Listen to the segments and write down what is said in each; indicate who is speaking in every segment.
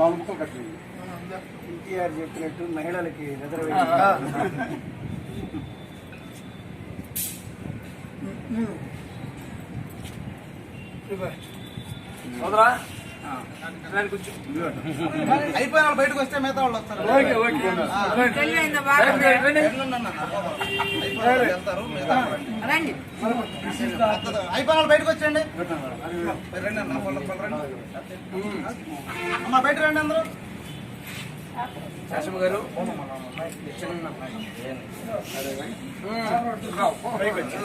Speaker 1: నాలుగు ముక్కలు కట్టింది.
Speaker 2: ఎన్టీఆర్ చెప్పినట్టు మహిళలకి రిజర్వేషన్
Speaker 3: అయిపోయిన వాళ్ళు బయటకు వస్తే మిగతా వాళ్ళు వస్తారు. అయిపోయిన వాళ్ళు బయటకు వచ్చండి రండి అన్న. అమ్మ బయట రండి అందరూ.
Speaker 2: శాసన గారు
Speaker 4: వెనకర వెనకర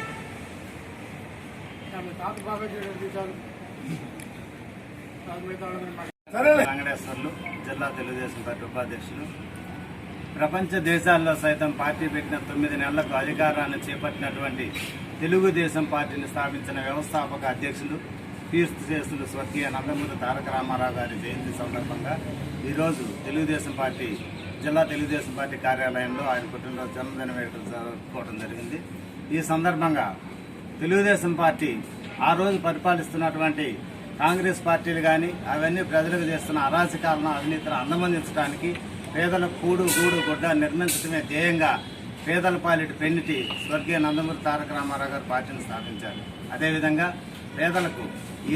Speaker 5: వెంకటేశ్వర్లు జిల్లా తెలుగుదేశం పార్టీ ఉపాధ్యక్షులు. ప్రపంచ దేశాల్లో సైతం పార్టీ పెట్టిన తొమ్మిది నెలలకు అధికారాన్ని చేపట్టినటువంటి తెలుగుదేశం పార్టీని స్థాపించిన వ్యవస్థాపక అధ్యక్షులు కీర్తి చేసులు స్వర్గీయ నందమూరి తారక రామారావు గారి జయంతి సందర్భంగా ఈరోజు తెలుగుదేశం పార్టీ జిల్లా తెలుగుదేశం పార్టీ కార్యాలయంలో ఆయన పుట్టినరోజు జన్మదిన వేడుకలు జరుపుకోవడం జరిగింది. ఈ సందర్భంగా తెలుగుదేశం పార్టీ ఆ రోజు పరిపాలిస్తున్నటువంటి కాంగ్రెస్ పార్టీలు కానీ అవన్నీ ప్రజలకు చేస్తున్న అరాచకాలను అవినీతిని అందమందించడానికి పేదల కూడు గూడు గుడ్డ నిర్మించడమే ధ్యేయంగా పేదల పాలిటి పెన్నిటి స్వర్గీయ నందమూరి తారక రామారావు గారు పార్టీని స్థాపించారు. అదేవిధంగా పేదలకు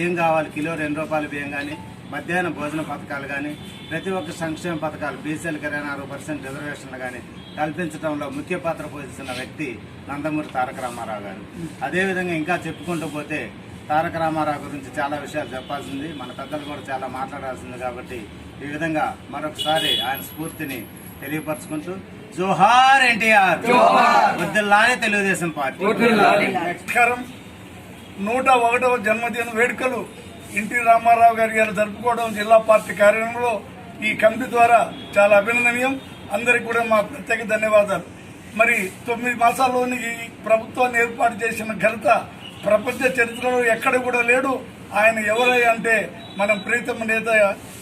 Speaker 5: ఏం కావాలి? కిలో రెండు రూపాయల బియ్యం కానీ మధ్యాహ్న భోజన పథకాలు కానీ ప్రతి ఒక్క సంక్షేమ పథకాలు బీసీలకు ఇరవై నాలుగు పర్సెంట్ రిజర్వేషన్లు కానీ కల్పించడంలో ముఖ్య పాత్ర పోషిస్తున్న వ్యక్తి నందమూరి తారక రామారావు గారు. అదేవిధంగా ఇంకా చెప్పుకుంటూ పోతే తారక రామారావు గురించి చాలా విషయాలు చెప్పాల్సింది. మన పెద్దలు కూడా చాలా మాట్లాడాల్సింది కాబట్టి ఈ విధంగా మరొకసారి ఆయన స్ఫూర్తిని తెలియపరచుకుంటూ జోహార్ ఎన్టీఆర్! వద్దుల్లానే తెలుగుదేశం పార్టీ.
Speaker 2: నూట ఒకటవ జన్మదిన వేడుకలు ఎన్టీ రామారావు గారి గారు జరుపుకోవడం జిల్లా పార్టీ కార్యాలయంలో ఈ కమిటీ ద్వారా చాలా అభినందనీయం. అందరికి కూడా మా ప్రత్యేక ధన్యవాదాలు. మరి తొమ్మిది మాసాల్లోని ఈ ప్రభుత్వాన్ని ఏర్పాటు చేసిన ఘనత ప్రపంచ చరిత్రలో ఎక్కడ కూడా లేడు. ఆయన ఎవరై అంటే మనం ప్రీతమ నేత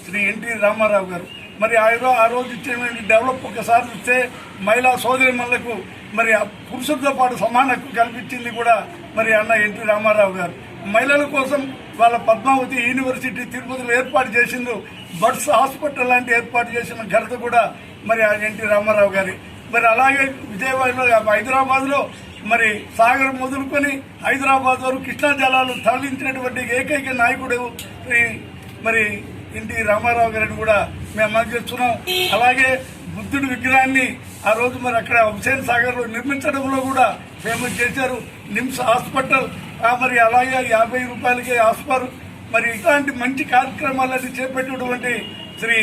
Speaker 2: శ్రీ ఎన్టీ రామారావు గారు. మరి ఆయన ఆ రోజు ఇచ్చే డెవలప్ ఒకసారి ఇస్తే మహిళా సోదరిమణులకు మరి పురుషులతో పాటు సమాన కల్పించింది కూడా మరి అన్న ఎన్టీ రామారావు గారు. మహిళల కోసం వాళ్ళ పద్మావతి యూనివర్సిటీ తిరుపతిలో ఏర్పాటు చేసింది బడ్స్ హాస్పిటల్ లాంటి ఏర్పాటు చేసిన ఘనత కూడా మరి ఆ ఎన్టీ రామారావు గారి. మరి అలాగే విజయవాడలో హైదరాబాద్లో మరి సాగర్ మొదలుకొని హైదరాబాద్ వరకు కృష్ణా జలాలు తరలించినటువంటి ఏకైక నాయకుడు మరి ఎన్టీ రామారావు గారిని కూడా మేము అమలు అలాగే బుద్ధుడి విగ్రహాన్ని ఆ రోజు మరి అక్కడ హుసేన్ సాగర్లో నిర్మించడంలో కూడా ఫేమస్ చేశారు. నిమ్స్ హాస్పిటల్. మరి అలాగే యాభై రూపాయలకే హాస్పర్. మరి ఇట్లాంటి మంచి కార్యక్రమాలన్నీ చేపట్టినటువంటి శ్రీ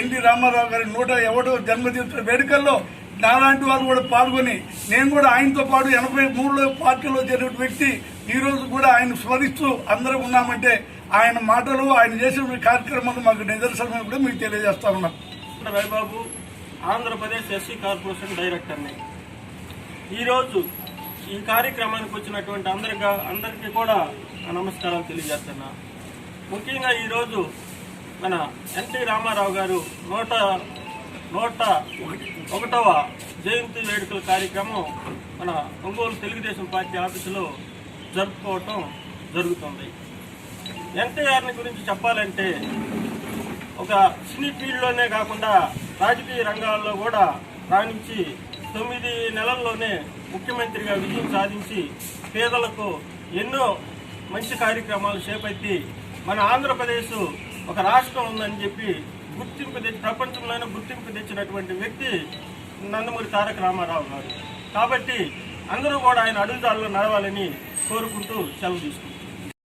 Speaker 2: ఎన్టీ రామారావు గారి నూట ఎవడో జన్మదిన వేడుకల్లో నాలాంటి వారు కూడా పాల్గొని నేను కూడా ఆయనతో పాటు ఎనభై మూడులో పార్టీలో చేరిన వ్యక్తి. ఈరోజు కూడా ఆయన స్మరిస్తూ అందరూ ఉన్నామంటే ఆయన మాటలు ఆయన చేసిన కార్యక్రమాలు మాకు నిదర్శనం కూడా మీకు తెలియజేస్తా ఉన్నాం.
Speaker 6: రవిబాబు ఆంధ్రప్రదేశ్ ఎస్సీ కార్పొరేషన్ డైరెక్టర్ని. ఈరోజు ఈ కార్యక్రమానికి వచ్చినటువంటి అందరిగా అందరికీ కూడా నమస్కారాలు తెలియజేస్తున్నా. ముఖ్యంగా ఈరోజు మన ఎన్టీ రామారావు గారు నూట నూట ఒకటవ జయంతి వేడుకల కార్యక్రమం మన ఒంగోలు తెలుగుదేశం పార్టీ ఆఫీసులో జరుపుకోవటం జరుగుతుంది. ఎన్టీఆర్ని గురించి చెప్పాలంటే ఒక సినీ ఫీల్డ్లోనే కాకుండా రాజకీయ రంగాల్లో కూడా రాణించి తొమ్మిది నెలల్లోనే ముఖ్యమంత్రిగా విజయం సాధించి పేదలకు ఎన్నో మంచి కార్యక్రమాలు చేపట్టి మన ఆంధ్రప్రదేశ్ ఒక రాష్ట్రం ఉందని చెప్పి గుర్తింపు తెచ్చి ప్రపంచంలోనే గుర్తింపు తెచ్చినటువంటి వ్యక్తి నందమూరి తారక రామారావు గారు. కాబట్టి అందరూ కూడా ఆయన అడుగుదారులు నడవాలని కోరుకుంటూ సెలవు తీసుకుంటారు